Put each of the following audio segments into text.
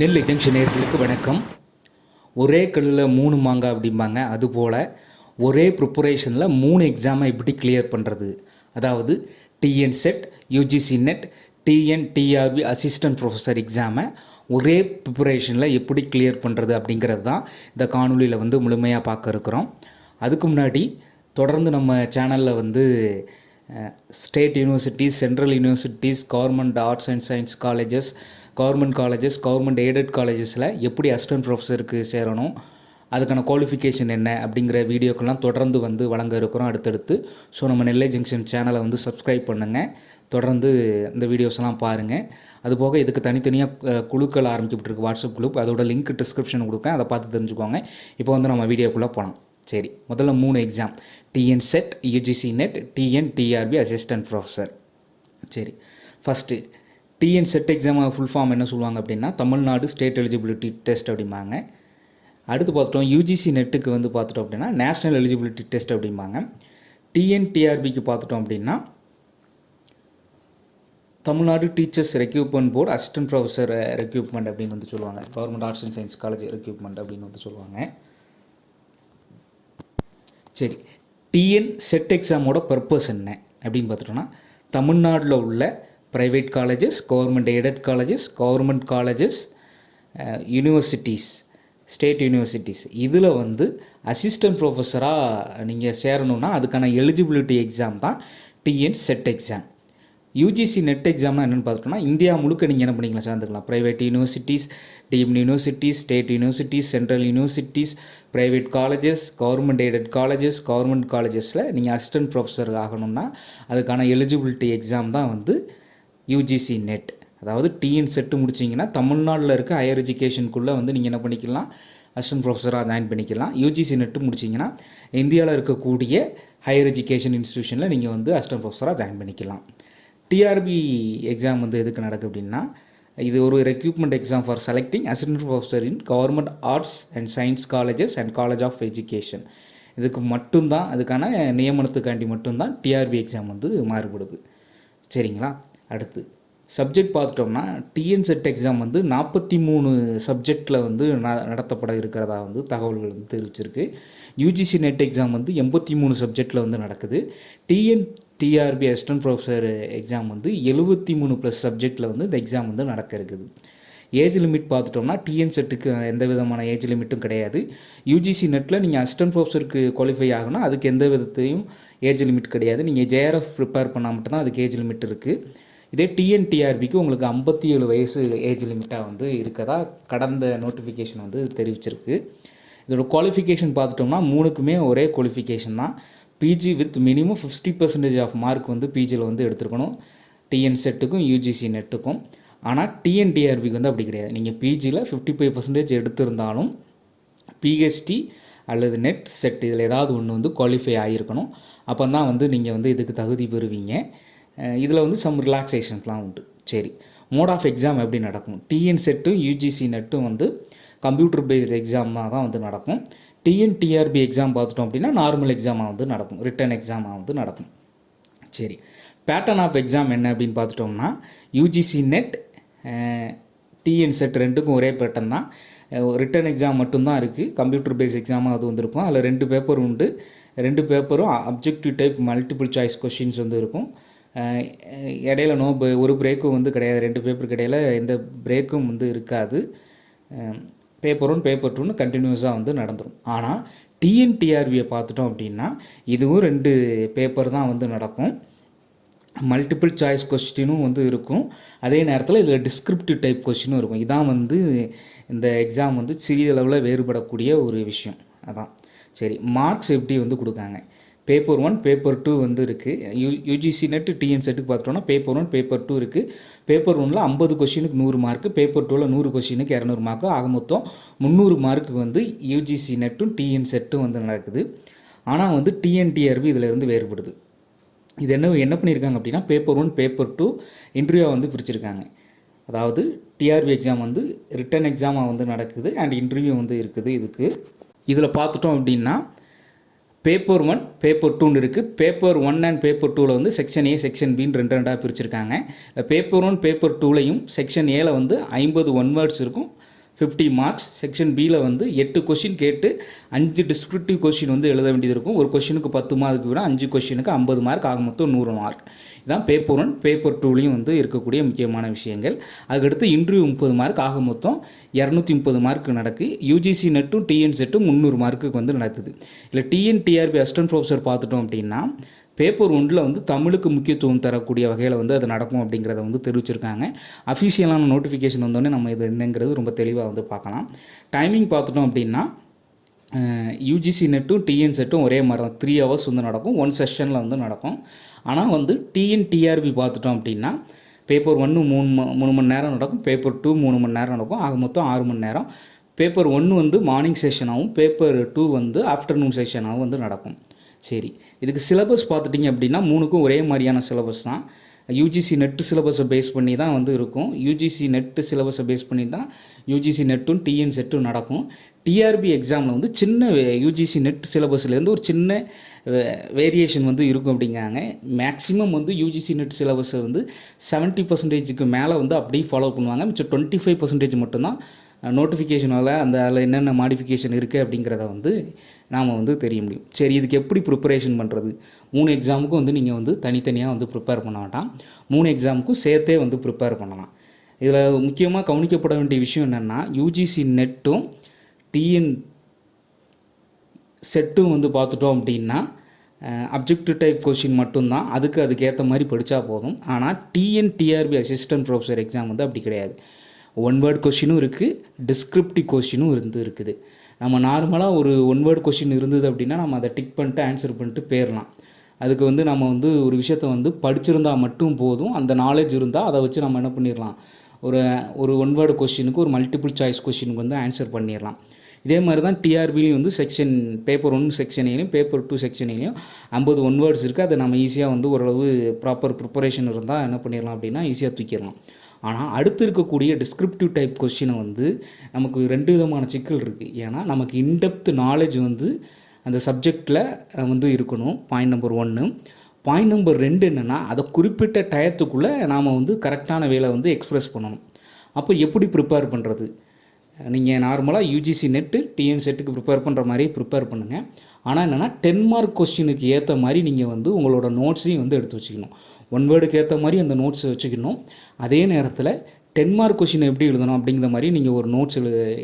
நெல் ஜங்ஷன் நேர்களுக்கு வணக்கம். ஒரே கல்லில் மூணு மாங்காய் அப்படிம்பாங்க. அதுபோல் ஒரே ப்ரிப்பரேஷனில் மூணு எக்ஸாமை எப்படி கிளியர் பண்ணுறது அதாவது TN SET UGC NET TN TRB assistant professor எக்ஸாமை ஒரே ப்ரிப்பரேஷனில் எப்படி கிளியர் பண்ணுறது அப்படிங்கிறது தான் இந்த காணொலியில் வந்து முழுமையாக பார்க்க இருக்கிறோம். அதுக்கு முன்னாடி தொடர்ந்து நம்ம சேனலில் வந்து state universities central universities government arts and science colleges government colleges government aided காலேஜஸில் எப்படி அசிஸ்டன்ட் ப்ரொஃபஸருக்கு சேரணும் அதுக்கான குவாலிஃபிகேஷன் என்ன அப்படிங்கிற வீடியோக்கெல்லாம் தொடர்ந்து வந்து வழங்க இருக்கிறோம் அடுத்தடுத்து. ஸோ நம்ம நெல்லை ஜங்ஷன் சேனலை வந்து சப்ஸ்கிரைப் பண்ணுங்கள் தொடர்ந்து இந்த வீடியோஸ்லாம் பாருங்கள் அதுபோக இதுக்கு தனித்தனியாக குழுக்கள் ஆரம்பிக்கப்பட்டிருக்கு. வாட்ஸ்அப் குரூப் அதோட லிங்க் டிஸ்கிரிப்ஷன் கொடுக்கேன். அதை பார்த்து தெரிஞ்சுக்கோங்க. இப்போ வந்து நம்ம வீடியோக்குள்ளே போகலாம். சரி முதல்ல மூணு exam TN SET UGC NET TN TRB assistant professor சரி first TN SET exam full form என்ன சொல்லுவாங்க அப்படின்னா தமிழ்நாடு ஸ்டேட் எலிஜிபிலிட்டி டெஸ்ட் அப்படிம்பாங்க. அடுத்து பார்த்துட்டோம் யூஜிசி நெட்டுக்கு வந்து பார்த்துட்டோம் அப்படின்னா நேஷ்னல் எலிஜிபிலிட்டி டெஸ்ட் அப்படிம்பாங்க. டிஎன்டிஆர்பிக்கு பார்த்துட்டோம் அப்படின்னா Tamil Nadu teachers recruitment board assistant professor recruitment அப்படின்னு வந்து சொல்லுவாங்க. Government arts and science college recruitment அப்படின்னு வந்து சொல்லுவாங்க. சரி டிஎன் செட் எக்ஸாமோட பர்பஸ் என்ன? அப்படின்னு பார்த்துட்டோன்னா தமிழ்நாட்டில் உள்ள private colleges government aided colleges government colleges universities state universities இதில் வந்து அசிஸ்டன்ட் ப்ரொஃபஸராக நீங்கள் சேரணுன்னா அதுக்கான எலிஜிபிலிட்டி எக்ஸாம் தான் TN SET exam UGC NET எக்ஸாம்னா என்னென்னு பார்த்துட்டோம்னா இந்தியா முழுக்க நீங்கள் என்ன பண்ணிக்கலாம் சேர்ந்துக்கலாம். Private universities deemed universities state universities central universities private colleges government aided colleges government காலேஜஸில் நீங்கள் அசிஸ்டன்ட் ப்ரொஃபஸர் ஆகணும்னா அதுக்கான எலிஜிபிலிட்டி எக்ஸாம் தான் வந்து யூஜிசி நெட் அதாவது டிஎன் செட்டு முடிச்சிங்கன்னா தமிழ்நாட்டில் இருக்க ஹையர் எஜுகேஷனுக்குள்ளே வந்து நீங்கள் என்ன பண்ணிக்கலாம் அசிஸ்டன்ட் ப்ரொஃபஸராக ஜாயின் பண்ணிக்கலாம். யூஜிசி நெட்டு முடிச்சிங்கன்னா இந்தியாவில் இருக்கக்கூடிய ஹையர் எஜுகேஷன் இன்ஸ்டியூஷனில் நீங்கள் வந்து அசிஸ்டன்ட் ப்ரொஃபஸராக ஜாயின் பண்ணிக்கலாம். டிஆர்பி எக்ஸாம் வந்து எதுக்கு நடக்கு அப்படின்னா இது ஒரு recruitment exam for selecting assistant professor in government arts and science colleges and college of education இதுக்கு மட்டும்தான் அதுக்கான நியமனத்துக்காண்டி மட்டும்தான் டிஆர்பி எக்ஸாம் வந்து மாறுபடுது. சரிங்களா? அடுத்து சப்ஜெக்ட் பார்த்துட்டோம்னா டிஎன்செட் எக்ஸாம் வந்து நாற்பத்தி மூணு சப்ஜெக்டில் வந்து ந நடத்தப்பட இருக்கிறதா வந்து தகவல்கள் வந்து தெரிவிச்சிருக்கு. யூஜிசி நெட் எக்ஸாம் வந்து எண்பத்தி மூணு சப்ஜெக்டில் வந்து நடக்குது. TN TRB assistant professor exam வந்து எழுபத்தி மூணு ப்ளஸ் சப்ஜெக்டில் வந்து இந்த எக்ஸாம் வந்து நடக்க இருக்குது. ஏஜ் லிமிட் பார்த்துட்டோம்னா டிஎன் செட்டுக்கு எந்த விதமான ஏஜ் லிமிட்டும் கிடையாது. யூஜிசி நெட்டில் நீங்கள் அசிஸ்டன்ட் ப்ரொஃபஸருக்கு குவாலிஃபை ஆகணும். அதுக்கு எந்த விதத்தையும் ஏஜ் லிமிட் கிடையாது. நீங்கள் ஜேஆர்எஃப் ப்ரிப்பேர் பண்ணால் மட்டும்தான் அதுக்கு ஏஜ் லிமிட் இருக்குது இதே டிஎன்டிஆர்பிக்கு உங்களுக்கு ஐம்பத்தி ஏழு வயசு ஏஜ் லிமிட்டாக வந்து இருக்கதா கடந்த நோட்டிஃபிகேஷன் வந்து தெரிவிச்சிருக்கு. இதோட குவாலிஃபிகேஷன் பார்த்துட்டோம்னா மூணுக்குமே ஒரே குவாலிஃபிகேஷன் தான். PG with minimum fifty percentage of mark வந்து பிஜியில் வந்து எடுத்துருக்கணும். டிஎன் செட்டுக்கும் யூஜிசி நெட்டுக்கும் ஆனால் டிஎன்டிஆர்பிக்கு வந்து அப்படி கிடையாது. நீங்கள் பிஜியில் ஃபிஃப்டி ஃபைவ் பர்சன்டேஜ் எடுத்திருந்தாலும் பிஹெச்டி அல்லது நெட் செட் இதில் ஏதாவது ஒன்று வந்து குவாலிஃபை ஆகியிருக்கணும் அப்போ தான் வந்து நீங்கள் வந்து இதுக்கு தகுதி பெறுவீங்க. இதில் வந்து சம் ரிலாக்ஸேஷன்ஸ்லாம் உண்டு. சரி. மோட் ஆஃப் எக்ஸாம் எப்படி நடக்கும்? டிஎன் செட்டும் யூஜிசி நெட்டும் வந்து கம்ப்யூட்டர் பேஸ்ட் எக்ஸாம் தான் வந்து நடக்கும். டிஎன்டிஆர்பி எக்ஸாம் பார்த்துட்டோம் அப்படின்னா நார்மல் எக்ஸாம் வந்து நடக்கும். ரிட்டன் எக்ஸாமாக வந்து நடக்கும். சரி. பேட்டர்ன் ஆஃப் எக்ஸாம் என்ன அப்படின்னு பார்த்துட்டோம்னா யூஜிசி நெட் டிஎன் செட் ரெண்டுக்கும் ஒரே பேட்டர்ன் தான். ரிட்டன் எக்ஸாம் மட்டும்தான் இருக்குது கம்ப்யூட்டர் பேஸ் எக்ஸாமாக அது வந்திருக்கும். அதில் ரெண்டு பேப்பர் உண்டு. ரெண்டு பேப்பரும் objective type multiple choice questions வந்து இருக்கும். இடையில நோ ஒரு பிரேக்கும் வந்து கிடையாது. ரெண்டு பேப்பருக்கு இடையில எந்த பிரேக்கும் வந்து இருக்காது. பேப்பர் ஒன் பேப்பர் டூன்னு கண்டினியூஸாக வந்து நடந்துடும் ஆனால் டிஎன்டிஆர்பியை பார்த்துட்டோம் அப்படின்னா இதுவும் ரெண்டு பேப்பர் தான் வந்து நடக்கும். மல்டிபிள் சாய்ஸ் கொஸ்டினும் வந்து இருக்கும். அதே நேரத்தில் இதில் டிஸ்கிரிப்டிவ் டைப் கொஸ்டினும் இருக்கும். இதான் வந்து இந்த எக்ஸாம் வந்து சிறிதளவில் வேறுபடக்கூடிய ஒரு விஷயம். அதான். சரி மார்க்ஸ் எப்படி வந்து கொடுக்காங்க? பேப்பர் ஒன் பேப்பர் டூ வந்து இருக்குது யூ யூஜிசி நெட்டு டிஎன் செட்டுக்கு பார்த்துட்டோம்னா பேப்பர் ஒன் பேப்பர் டூ இருக்குது பேப்பர் ஒனில் ஐம்பது கொஷினுக்கு நூறு மார்க்கு பேப்பர் டூவில் நூறு கொஷினுக்கு இரநூறு மார்க்கு ஆக மொத்தம் முந்நூறு மார்க்கு வந்து யூஜிசி நெட்டும் டிஎன் செட்டும் வந்து நடக்குது. ஆனால் வந்து டிஎன்டிஆர்பி இதில் இருந்து வேறுபடுது. இது என்ன என்ன பண்ணியிருக்காங்க அப்படின்னா பேப்பர் ஒன் பேப்பர் டூ இன்டர்வியூவாக வந்து பிரிச்சிருக்காங்க. அதாவது டிஆர்பி எக்ஸாம் வந்து ரிட்டன் எக்ஸாமாக வந்து நடக்குது அண்ட் இன்டர்வியூ வந்து இருக்குது இதுக்கு. இதில் பார்த்துட்டோம் அப்படின்னா பேப்பர் ஒன் பேப்பர் டூன்னு இருக்குது பேப்பர் ஒன் அண்ட் பேப்பர் டூவில் வந்து செக்ஷன் ஏ செக்ஷன் பின்னு ரெண்டு ரெண்டாக பிரிச்சிருக்காங்க. பேப்பர் ஒன் பேப்பர் டூலையும் செக்ஷன் ஏல வந்து ஐம்பது ஒன் வேர்ட்ஸ் இருக்கும். ஃபிஃப்டி மார்க்ஸ் செக்ஷன் பியில் வந்து எட்டு கொஷின் கேட்டு அஞ்சு டிஸ்கிரிப்டிவ் கொஷின் வந்து எழுத வேண்டியது இருக்கும். ஒரு கொஷினுக்கு பத்து மார்க்கு விட அஞ்சு கொஷினுக்கு ஐம்பது மார்க் ஆக மொத்தம் நூறு மார்க் இதான் பேப்பர் ஒன் பேப்பர் டூலையும் வந்து இருக்கக்கூடிய முக்கியமான விஷயங்கள். அதுக்கடுத்து இன்டர்வியூ முப்பது மார்க் ஆக மொத்தம் இரநூத்தி முப்பது மார்க் நடக்கு யூஜிசி நெட்டும் டிஎன் செட்டும் முந்நூறு மார்க்குக்கு வந்து நடக்குது. இல்லை டிஎன் டிஆர்பி அசிஸ்டன்ட் ப்ரொஃபஸர் பார்த்துட்டோம் அப்படின்னா பேப்பர் ஒன்றில் வந்து தமிழுக்கு முக்கியத்துவம் தரக்கூடிய வகையில் வந்து அது நடக்கும் அப்படிங்கிறத வந்து தெரிவிச்சிருக்காங்க. அஃபிஷியலான நோட்டிஃபிகேஷன் வந்தோடனே நம்ம இது என்னங்கிறது ரொம்ப தெளிவாக வந்து பார்க்கலாம். டைமிங் பார்த்துட்டோம் அப்படின்னா யூஜிசி நெட்டும் டிஎன் செட்டும் ஒரே மாதிரி தான் த்ரீ ஹவர்ஸ் வந்து நடக்கும். ஒன் செஷனில் வந்து நடக்கும். ஆனால் வந்து டிஎன் டிஆர்பி பார்த்துட்டோம் அப்படின்னா பேப்பர் ஒன்று மூணு மூணு மணி நேரம் நடக்கும் பேப்பர் டூ மூணு மணி நேரம் நடக்கும். ஆக மொத்தம் ஆறு மணி நேரம். பேப்பர் ஒன்று வந்து மார்னிங் செஷனாகவும் பேப்பர் டூ வந்து ஆஃப்டர்நூன் செஷனாகவும் வந்து நடக்கும். சரி இதுக்கு சிலபஸ் பார்த்துட்டிங்க அப்படின்னா மூணுக்கும் ஒரே மாதிரியான சிலபஸ் தான். யூஜிசி நெட்டு சிலபஸை பேஸ் பண்ணி தான் வந்து இருக்கும். யூஜிசி நெட்டு சிலபஸை பேஸ் பண்ணி தான் யூஜிசி நெட்டும் டிஎன் செட்டும் நடக்கும். டிஆர்பி எக்ஸாமில் வந்து சின்ன யூஜிசி நெட் சிலபஸ்லேருந்து ஒரு சின்ன வேரியேஷன் வந்து இருக்கும் அப்படிங்காங்க மேக்ஸிமம் வந்து யூஜிசி நெட் சிலபஸை வந்து 70% பர்சன்டேஜுக்கு மேலே வந்து அப்படியே ஃபாலோ பண்ணுவாங்க. மிச்சம் டுவெண்ட்டி ஃபைவ் பர்சன்டேஜ் மட்டும்தான் நோட்டிஃபிகேஷனால் அந்த அதில் என்னென்ன மாடிஃபிகேஷன் இருக்குது அப்படிங்கிறத வந்து நாம் வந்து தெரிய முடியும். சரி இதுக்கு எப்படி ப்ரிப்பரேஷன் பண்ணுறது மூணு எக்ஸாமுக்கும் வந்து நீங்கள் வந்து தனித்தனியாக வந்து ப்ரிப்பேர் பண்ண வேண்டாம். மூணு எக்ஸாமுக்கும் சேர்த்தே வந்து ப்ரிப்பேர் பண்ணலாம். இதில் முக்கியமாக கவனிக்கப்பட வேண்டிய விஷயம் என்னென்னா யூஜிசி நெட்டும் டிஎன் செட்டும் வந்து பார்த்துட்டோம் அப்படின்னா அப்ஜெக்டிவ் டைப் கொஷின் மட்டும்தான். அதுக்கு அதுக்கேற்ற மாதிரி படித்தா போதும். ஆனால் TN TRB assistant professor exam வந்து அப்படி கிடையாது. ஒன் வேர்ட் கொஷினும் இருக்குது டிஸ்கிரிப்டிவ் கொஷினும் இருந்து இருக்குது. நம்ம நார்மலாக ஒரு ஒன் வேர்ட் கொஷின் இருந்தது அப்படின்னா நம்ம அதை டிக் பண்ணிட்டு ஆன்சர் பண்ணிட்டு போயிடலாம் அதுக்கு வந்து நம்ம வந்து ஒரு விஷயத்த வந்து படிச்சிருந்தா மட்டும் போதும். அந்த நாலேஜ் இருந்தால் அதை வச்சு நம்ம என்ன பண்ணிடலாம் ஒரு ஒரு ஒன் வேர்டு கொஷினுக்கு ஒரு மல்டிபிள் சாய்ஸ் கொஷினுக்கு வந்து ஆன்சர் பண்ணிடலாம் இதே மாதிரி தான் டிஆர்பிலையும் வந்து செக்ஷன் பேப்பர் ஒன் செக்ஷனையும் பேப்பர் டூ செக்ஷனையும் ஐம்பது ஒன் வேர்ட்ஸ் இருக்குது அதை நம்ம ஈஸியாக வந்து ஓரளவு ப்ராப்பர் ப்ரிப்பரேஷன் இருந்தால் என்ன பண்ணிடலாம் அப்படின்னா ஈஸியாக தூக்கிடலாம் ஆனால் அடுத்து இருக்கக்கூடிய டிஸ்கிரிப்டிவ் டைப் கொஸ்டினை வந்து நமக்கு ரெண்டு விதமான சிக்கல் இருக்குது ஏன்னா நமக்கு இன்டெப்த் நாலேஜ் வந்து அந்த சப்ஜெக்டில் வந்து இருக்கணும். பாயிண்ட் நம்பர் ஒன்று பாயிண்ட் நம்பர் ரெண்டு என்னென்னா அதை குறிப்பிட்ட டயத்துக்குள்ளே நாம் வந்து கரெக்டான வேலை வந்து எக்ஸ்ப்ரெஸ் பண்ணணும். அப்போ எப்படி ப்ரிப்பேர் பண்ணுறது நீங்கள் நார்மலாக யூஜிசி நெட்டு டிஎன் செட்டுக்கு ப்ரிப்பேர் பண்ணுற மாதிரி ப்ரிப்பேர் பண்ணுங்கள் ஆனால் என்னென்னா டென் மார்க் கொஸ்டினுக்கு ஏற்ற மாதிரி நீங்கள் வந்து உங்களோட நோட்ஸையும் வந்து எடுத்து வச்சுக்கணும். ஒன் வேர்டுக்கு ஏற்ற மாதிரி அந்த நோட்ஸை வச்சுக்கணும். அதே நேரத்தில் டென் மார்க் கொஷின் எப்படி எழுதணும் அப்படிங்கிற மாதிரி நீங்கள் ஒரு நோட்ஸ்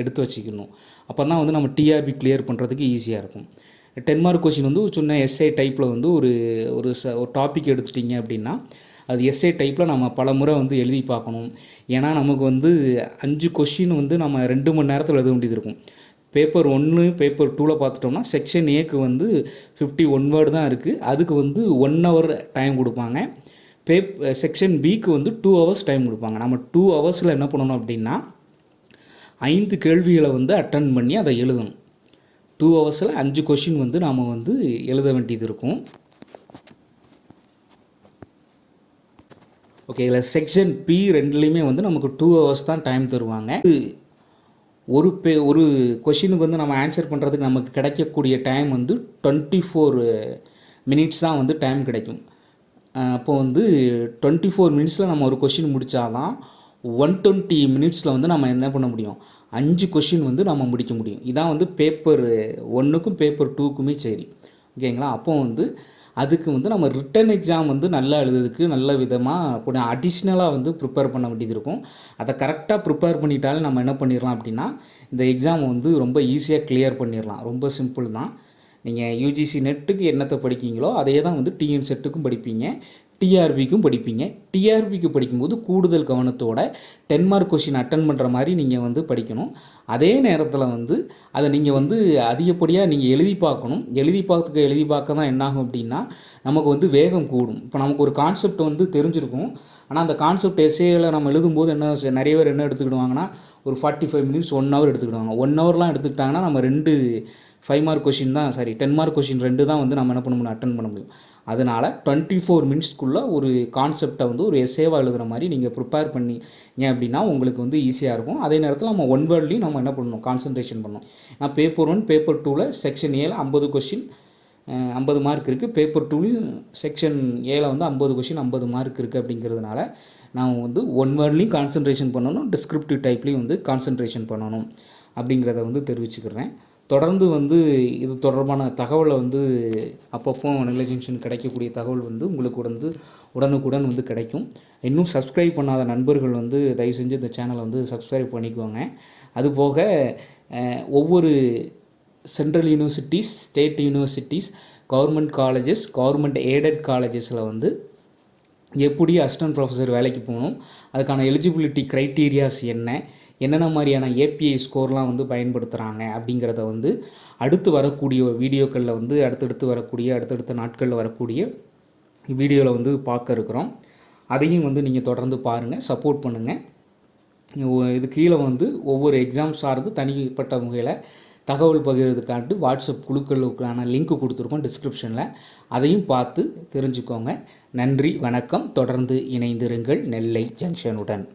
எடுத்து வச்சுக்கணும். அப்போ தான் வந்து நம்ம டிஆர்பி கிளியர் பண்ணுறதுக்கு ஈஸியாக இருக்கும். டென் மார்க் கொஷின் வந்து ஒரு சின்ன எஸ்ஏ டைப்பில் வந்து ஒரு ஒரு ச ஒரு டாபிக் எடுத்துட்டிங்க அப்படின்னா அது எஸ்ஏ டைப்பில் நம்ம பல முறை வந்து எழுதி பார்க்கணும். ஏன்னா நமக்கு வந்து அஞ்சு கொஷின் வந்து நம்ம ரெண்டு மணி நேரத்தில் எழுத வேண்டியது இருக்கும். பேப்பர் ஒன்று பேப்பர் டூவில் பார்த்துட்டோம்னா செக்ஷன் ஏக்கு வந்து ஃபிஃப்டி ஒன் வேர்டு தான் இருக்குது அதுக்கு வந்து ஒன் ஹவர் டைம் கொடுப்பாங்க. பேப் செக்ஷன் பிக்கு வந்து டூ ஹவர்ஸ் டைம் கொடுப்பாங்க. நம்ம டூ ஹவர்ஸில் என்ன பண்ணணும் அப்படின்னா ஐந்து கேள்விகளை வந்து அட்டன் பண்ணி அதை எழுதணும். டூ ஹவர்ஸில் அஞ்சு கொஷின் வந்து நாம் வந்து எழுத வேண்டியது இருக்கும். ஓகே இதில் செக்ஷன் பி ரெண்டுலேயுமே வந்து நமக்கு டூ ஹவர்ஸ் தான் டைம் தருவாங்க. ஒரு பே ஒரு கொஷினுக்கு வந்து நம்ம ஆன்சர் பண்ணுறதுக்கு நமக்கு கிடைக்கக்கூடிய டைம் வந்து டுவெண்ட்டி ஃபோர் மினிட்ஸ் தான் வந்து டைம் கிடைக்கும். அப்போ வந்து டுவெண்ட்டி ஃபோர் மினிட்ஸில் நம்ம ஒரு கொஷின் முடித்தாதான் ஒன் டுவெண்ட்டி மினிட்ஸில் வந்து நம்ம என்ன பண்ண முடியும்? அஞ்சு கொஷின் வந்து நம்ம முடிக்க முடியும். இதான் வந்து பேப்பர் ஒன்றுக்கும் பேப்பர் டூக்குமே சரி. ஓகேங்களா அப்போ வந்து அதுக்கு வந்து நம்ம ரிட்டன் எக்ஸாம் வந்து நல்லா எழுதுறதுக்கு நல்ல விதமாக கொஞ்சம் அடிஷ்னலாக வந்து ப்ரிப்பேர் பண்ண வேண்டியது இருக்கும். அதை கரெக்டாக ப்ரிப்பேர் பண்ணிட்டாலே நம்ம என்ன பண்ணிடலாம் அப்படின்னா இந்த எக்ஸாம் வந்து ரொம்ப ஈஸியாக கிளியர் பண்ணிடலாம். ரொம்ப சிம்பிள் தான். நீங்கள் யூஜிசி நெட்டுக்கு என்னத்தை படிக்கீங்களோ அதே தான் வந்து டிஎன் செட்டுக்கும் படிப்பீங்க. டிஆர்பிக்கும் படிப்பீங்க. டிஆர்பிக்கு படிக்கும்போது கூடுதல் கவனத்தோட டென் மார்க் கொஷின் அட்டன் பண்ணுற மாதிரி நீங்கள் வந்து படிக்கணும். அதே நேரத்தில் வந்து அதை நீங்கள் வந்து அதிகப்படியாக நீங்கள் எழுதி பார்க்கணும். எழுதி பார்த்துக்க எழுதி பார்க்க தான் என்னாகும் அப்படின்னா நமக்கு வந்து வேகம் கூடும். இப்போ நமக்கு ஒரு கான்செப்ட் வந்து தெரிஞ்சிருக்கும். ஆனால் அந்த கான்செப்ட் எஸ்ஏயில் நம்ம எழுதும்போது என்ன செ- நிறைய பேர் என்ன எடுத்துக்கிடுவாங்கன்னா ஒரு forty five minutes one hour எடுத்துக்கிடுவாங்க one ஹவர்லாம் எடுத்துக்கிட்டாங்கன்னா நம்ம ரெண்டு ஃபைவ் மார்க் கொஷின் தான் சாரி டென் மார்க் கொஷின் ரெண்டு தான் வந்து நம்ம என்ன பண்ண முடியும் அட்டன் பண்ண முடியும். அதனால் டுவெண்ட்டி ஃபோர் மினிட்ஸ்க்குள்ளே ஒரு கான்செப்டை வந்து ஒரு எஸ்ஏவாக எழுதுகிற மாதிரி நீங்கள் ப்ரிப்பேர் பண்ணீங்க அப்படின்னா உங்களுக்கு வந்து ஈஸியாக இருக்கும். அதே நேரத்தில் நம்ம ஒன் வேர்ட்லையும் நம்ம என்ன பண்ணணும்? கான்சன்ட்ரேஷன் பண்ணணும். நான் பேப்பர் ஒன் பேப்பர் டூவில் செக்ஷன் ஏழு ஐம்பது கொஷின் ஐம்பது மார்க் இருக்குது பேப்பர் டூலையும் செக்ஷன் ஏல வந்து ஐம்பது கொஷின் ஐம்பது மார்க் இருக்குது அப்படிங்கிறதுனால நான் வந்து ஒன் வேர்ட்லேயும் கான்சன்ட்ரேஷன் பண்ணணும். டிஸ்கிரிப்டிவ் டைப்லேயும் வந்து கான்சன்ட்ரேஷன் பண்ணணும் அப்படிங்கிறத வந்து தெரிவிச்சுக்கிறேன். தொடர்ந்து வந்து இது தொடர்பான தகவலை வந்து அப்பப்போ நெக்லஜென்ஷன் கிடைக்கக்கூடிய தகவல் வந்து உங்களுக்கு வந்து உடனுக்குடன் வந்து கிடைக்கும். இன்னும் சப்ஸ்கிரைப் பண்ணாத நண்பர்கள் வந்து தயவு செஞ்சு இந்த சேனலை வந்து சப்ஸ்கிரைப் பண்ணிக்கோங்க. அதுபோக ஒவ்வொரு central universities state universities government colleges government aided காலேஜஸில் வந்து எப்படி அசிஸ்டன்ட் ப்ரொஃபஸர் வேலைக்கு போகணும் அதுக்கான எலிஜிபிலிட்டி க்ரைட்டீரியாஸ் என்ன என்னென்ன மாதிரியான ஏபிஐ ஸ்கோர்லாம் வந்து பயன்படுத்துகிறாங்க அப்படிங்கிறத வந்து அடுத்து வரக்கூடிய வீடியோக்களில் வந்து அடுத்தடுத்து வரக்கூடிய அடுத்தடுத்த நாட்களில் வரக்கூடிய வீடியோவில் வந்து பார்க்க இருக்கிறோம். அதையும் வந்து நீங்கள் தொடர்ந்து பாருங்கள் சப்போர்ட் பண்ணுங்கள் இது கீழே வந்து ஒவ்வொரு எக்ஸாம் சார்ந்து தனிப்பட்ட முறையில் தகவல் பகிர்றதுக்காண்டு வாட்ஸ்அப் குழுக்களுக்கான லிங்க் கொடுத்துருக்கோம் டிஸ்கிரிப்ஷனில் அதையும் பார்த்து தெரிஞ்சுக்கோங்க. நன்றி வணக்கம். தொடர்ந்து இணைந்திருங்கள் நெல்லை ஜங்ஷனுடன்.